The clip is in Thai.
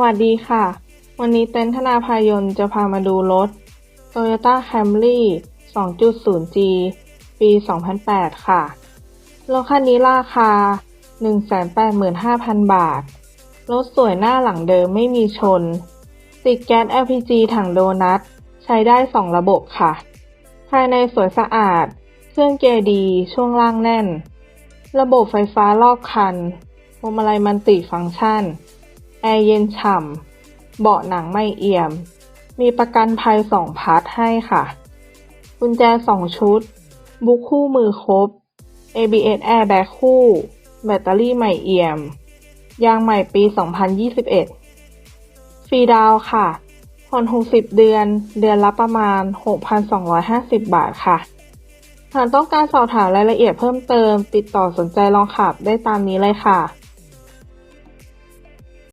วัสดีค่ะ วันนี้เต็นธนาภายนจะพามาดูรถ Toyota Camry 2.0G ปี 2008 ค่ะ รถคันนี้ราคา 185,000 บาท รถสวยหน้าหลังเดิมไม่มีชน ติดแก๊ส LPG ถังโดนัท ใช้ได้ 2 ระบบค่ะ ภายในสวยสะอาด เครื่องเกียร์ดี ช่วงล่างแน่น ระบบไฟฟ้ารอบคันพวงมาลัยมันติฟังก์ชัน แอร์เย็นฉ่ำ เบาะหนังไม่เอี่ยม มีประกันภัย2พาร์ทให้ค่ะ กุญแจ2ชุด บุ๊กคู่มือครบ ABS Airbag คู่ แบตเตอรี่ใหม่เอี่ยม ยางใหม่ปี 2021 ฟรีดาวค่ะ ผ่อน 60 เดือน เดือนละประมาณ 6,250 บาทค่ะ หากต้องการสอบถามรายละเอียดเพิ่มเติม ติดต่อสนใจลองขับได้ตามนี้เลยค่ะ